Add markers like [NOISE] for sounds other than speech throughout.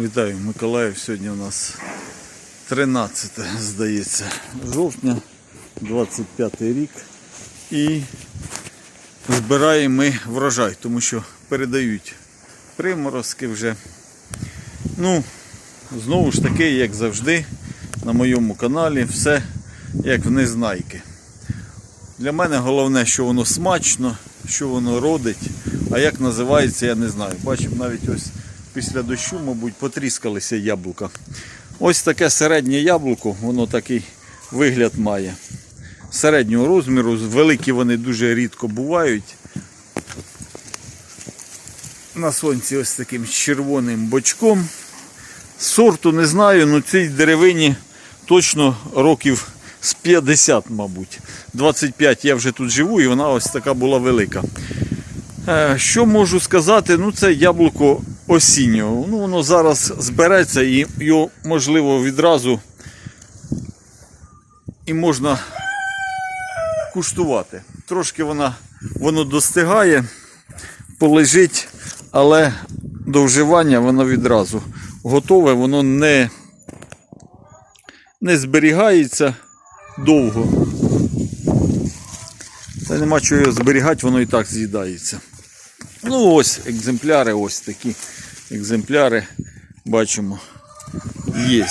Вітаю, Миколаїв. Сьогодні у нас 13, здається, жовтня, 25 рік. І збираємо ми врожай, тому що передають приморозки вже. Ну, знову ж таки, як завжди, на моєму каналі все як в незнайки. Для мене головне, що воно смачно, що воно родить, а як називається, я не знаю. Бачимо навіть ось після дощу, мабуть, потріскалися яблука. Ось таке середнє яблуко, воно такий вигляд має. Середнього розміру, великі вони дуже рідко бувають. На сонці ось таким червоним бочком. Сорту не знаю, але цій деревині точно років з 50, мабуть. 25 я вже тут живу і вона ось така була велика. Е, Що можу сказати? Ну, це яблуко осіннього. Ну, воно зараз збереться і його можливо відразу і можна куштувати. Трошки вона, воно достигає, полежить, але до вживання воно відразу готове, воно не, не зберігається довго. Та нема чого зберігати, воно і так з'їдається. Ну ось екземпляри, ось такі екземпляри бачимо. Є.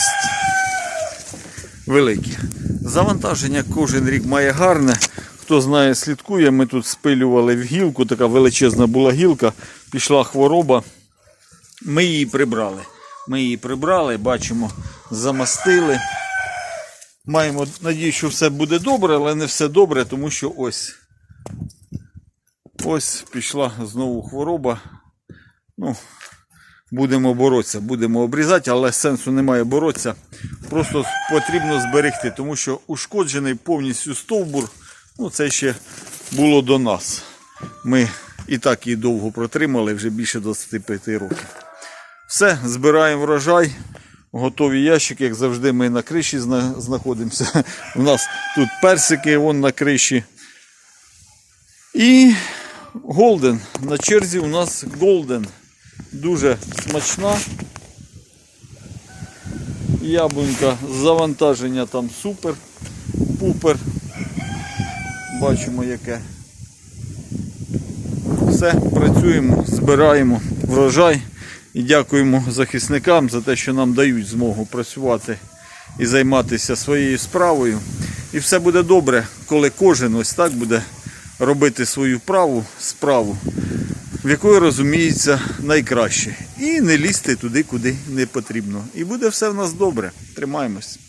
Великі. Завантаження кожен рік має гарне. Хто знає, слідкує, ми тут спилювали в гілку, така величезна була гілка, пішла хвороба. Ми її прибрали. Ми її прибрали, бачимо, замастили. Маємо надію, що все буде добре, але не все добре, тому що ось. Ось пішла знову хвороба. Ну, будемо боротися, будемо обрізати, але сенсу немає боротися. Просто потрібно зберегти, тому що ушкоджений повністю стовбур, ну це ще було до нас. Ми і так її довго протримали, вже більше 25 років. Все, збираємо врожай. Готові ящики, як завжди, ми на криші знаходимося. [LAUGHS] У нас тут персики вон на криші. І голден. На черзі у нас голден. Дуже смачна. Яблунька, завантаження там супер, пупер. Бачимо яке. Все, працюємо, збираємо врожай і дякуємо захисникам за те, що нам дають змогу працювати і займатися своєю справою. І все буде добре, коли кожен ось так буде робити свою праву справу, в якої розуміється найкраще. І не лізти туди, куди не потрібно. І буде все в нас добре. Тримаємось.